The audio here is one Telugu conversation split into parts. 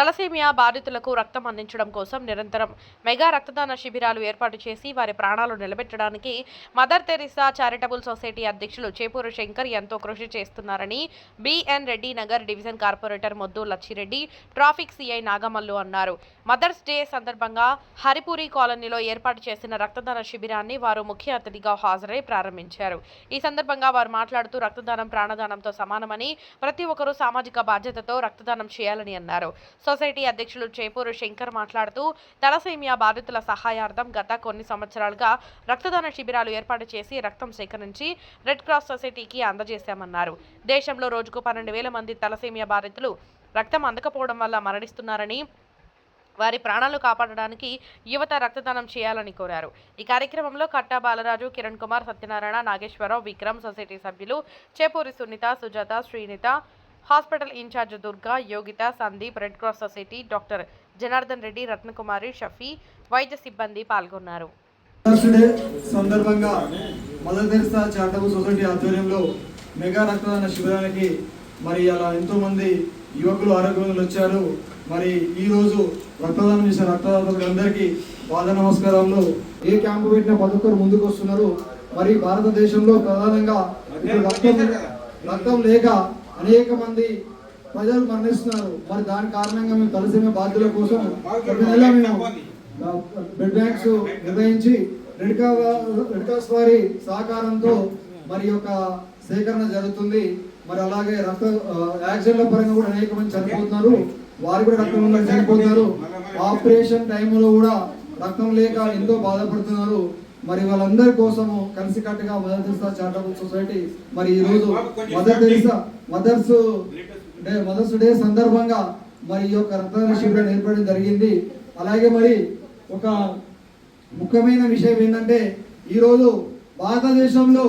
తలసేమియా బాధితులకు రక్తం అందించడం కోసం నిరంతరం మెగా రక్తదాన శిబిరాలు ఏర్పాటు చేసి వారి ప్రాణాలు నిలబెట్టడానికి మదర్ తెరిసా చారిటబుల్ సొసైటీ అధ్యక్షులు చేపూరు శంకర్ ఎంతో కృషి చేస్తున్నారని BN Reddy Nagar division corporator Moddu Lachireddy traffic CI Nagamallu అన్నారు. మదర్స్ డే సందర్భంగా హరిపూరి కాలనీలో ఏర్పాటు చేసిన రక్తదాన శిబిరాన్ని వారు ముఖ్య అతిథిగా హాజరై ప్రారంభించారు. ఈ సందర్భంగా వారు మాట్లాడుతూ రక్తదానం ప్రాణదానంతో సమానమని ప్రతి ఒక్కరూ సామాజిక బాధ్యతతో రక్తదానం చేయాలని అన్నారు. సొసైటీ అధ్యక్షులు చేపూరు శంకర్ మాట్లాడుతూ తలసేమియా బాధితుల సహాయార్థం గత కొన్ని సంవత్సరాలుగా రక్తదాన శిబిరాలు ఏర్పాటు చేసి రక్తం సేకరించి రెడ్ క్రాస్ సొసైటీకి అందజేశామన్నారు. దేశంలో రోజుకు పన్నెండు వేల మంది తలసేమియా బాధితులు రక్తం అందకపోవడం వల్ల మరణిస్తున్నారని వారి ప్రాణాలు కాపాడడానికి యువత రక్తదానం చేయాలని కోరారు. ఈ కార్యక్రమంలో కట్టా బాలరాజు కిరణ్ కుమార్ సత్యనారాయణ నాగేశ్వరరావు విక్రమ్ సొసైటీ సభ్యులు Chepuri Sunitha Sujatha Srinitha hospital incharge Durga Yogitha Sandeep red cross society doctor Janardhan Reddy Ratnakumari Shafi వైద్య సిబ్బంది పాల్గొన్నారు. సందర్భంగా మదర్ తెరిసా చారిటబుల్ సొసైటీ ఆధ్వర్యంలో మెగా రక్తదాన శిబిరానికి మరి అలా ఎంతో మంది యువకులు ఆరోగ్యవంతులు వచ్చారు. మరి ఈ రోజు రక్తదానం చేసిన రక్తదాతలందరికీ పాద నమస్కారాలు. ఏ క్యాంపు పెట్టిన ఒక్కరు ముందుకు వస్తున్నారు. మరి భారతదేశంలో ప్రధానంగా రక్తం రక్తం లేక అనేక మంది ప్రజలు మరణిస్తున్నారు. మరి దాని కారణంగా మేము తలసిన బాధ్యుల కోసం ప్రతి నెల మేము బ్లడ్ బ్యాంక్స్ నిర్వహించి రెడ్ రెడ్ క్రాస్ వారి సహకారంతో మరి యొక్క సేకరణ జరుగుతుంది. మరి అలాగే రక్త యాక్సిడెంట్ల పరంగా కూడా అనేక మంది చనిపోతున్నారు. వారు కూడా రక్తం వల్ల చనిపోతున్నారు. ఆపరేషన్ టైంలో కూడా రక్తం లేక ఎంతో బాధపడుతున్నారు. మరి వాళ్ళందరి కోసము కలిసికట్టుగా మదర్ తెరిసా చారిటబుల్ సొసైటీ మరి ఈ రోజు Mother Teresa Mother's Day Mother's Day సందర్భంగా మరి ఈ యొక్క రక్తదాన శిబిరాన్ని ఏర్పడడం జరిగింది. అలాగే మరి ఒక ముఖ్యమైన విషయం ఏంటంటే ఈరోజు భారతదేశంలో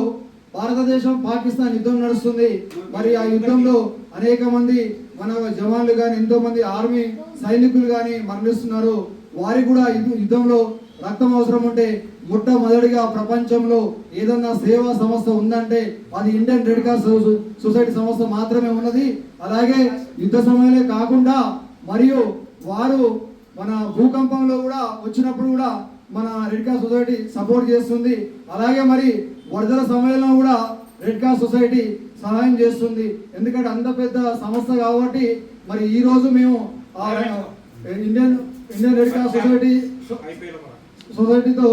భారతదేశం పాకిస్తాన్ యుద్ధం నడుస్తుంది. మరి ఆ యుద్ధంలో అనేక మంది మన జవాన్లు కానీ ఎంతో మంది ఆర్మీ సైనికులు కానీ మరణిస్తున్నారు. వారికి కూడా యుద్ధ- యుద్ధంలో రక్తం అవసరం ఉంటే మొట్టమొదటిగా ప్రపంచంలో ఏదన్నా సేవా సంస్థ ఉందంటే అది ఇండియన్ రెడ్ క్రాస్ సొసైటీ సంస్థ మాత్రమే ఉన్నది. అలాగే యుద్ధ సమయంలో కాకుండా మరియు వారు మన భూకంపంలో కూడా వచ్చినప్పుడు కూడా మన రెడ్ క్రాస్ సొసైటీ సపోర్ట్ చేస్తుంది. అలాగే మరి వరదల సమయంలో కూడా రెడ్ క్రాస్ సొసైటీ సహాయం చేస్తుంది. ఎందుకంటే అంత పెద్ద సంస్థ కాబట్టి మరి ఈ రోజు మేము Indian Indian red cross society సొసైటీతో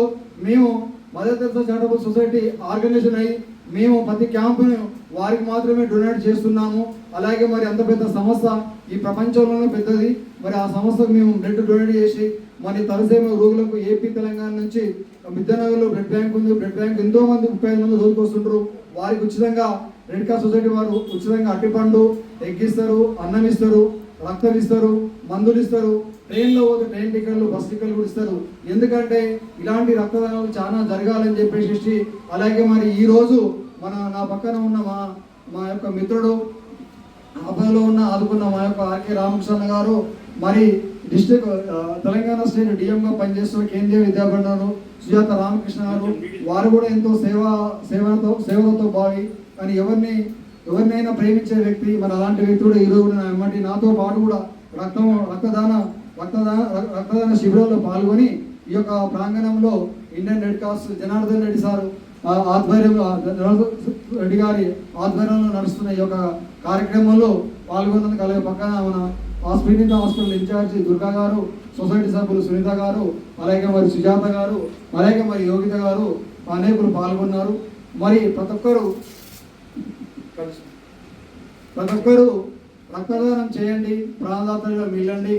మేము Mother Teresa charitable society organisation అయ్యి మేము ప్రతి క్యాంపును వారికి మాత్రమే డొనేట్ చేస్తున్నాము. అలాగే మరి అంత పెద్ద సంస్థ ఈ ప్రపంచంలోనే పెద్దది. మరి ఆ సంస్థకు మేము బ్లడ్ డొనేట్ చేసి మరి తలసేమ రోగులకు ఏపీ తెలంగాణ నుంచి విద్యానగర్లో బ్లడ్ బ్యాంక్ ఉంది. బ్లడ్ బ్యాంక్ ఎంతో మంది ముప్పై ఐదు మంది రోజుకు వారికి ఉచితంగా రెడ్ క్రాస్ సొసైటీ వారు ఉచితంగా అట్టిపండు ఎగ్ ఇస్తారు అన్నం ఇస్తారు రక్తం ఇస్తారు మందులు ఇస్తారు. ట్రైన్లో పోతే ట్రైన్ టికెట్లు బస్ టికెట్లు కూడా ఇస్తారు. ఎందుకంటే ఇలాంటి రక్తదానాలు చాలా జరగాలని చెప్పేసి అలాగే మరి ఈరోజు మన నా పక్కన ఉన్న మా మా యొక్క మిత్రుడు ఆపదలో ఉన్న ఆదుకున్న మా యొక్క ఆర్కే రామకృష్ణ గారు మరి డిస్టిక్ తెలంగాణ స్టేట్ డిఎంగా పనిచేస్తున్న కేంద్రీయ విద్యాభండారు సుజాత రామకృష్ణ గారు. వారు కూడా ఎంతో సేవ సేవలతో సేవలతో బావి కానీ ఎవరిని ఎవరినైనా ప్రేమించే వ్యక్తి మరి అలాంటి వ్యక్తి కూడా ఈరోజు నా నాతో పాటు కూడా రక్తం రక్తదాన రక్తదాన రక్- రక్తదాన శిబిరంలో పాల్గొని ఈ యొక్క ప్రాంగణంలో Indian red cross Janardhan Reddy sir ఆ ఆధ్వర్యంలో రెడ్డి గారి ఆధ్వర్యంలో నడుస్తున్న ఈ యొక్క కార్యక్రమంలో పాల్గొన్నందుకు అలాగే పక్కన మన హాస్పిటల్ హాస్పిటల్ ఇన్ఛార్జి దుర్గా గారు సొసైటీ సభ్యులు సునీత గారు అలాగే మరి సుజాత గారు అలాగే మరి యోగిత గారు అనేకులు పాల్గొన్నారు. మరి ప్రతి ఒక్కరు ప్రతి ఒక్కరు రక్తదానం చేయండి ప్రాణదాతలుగా మిల్లండి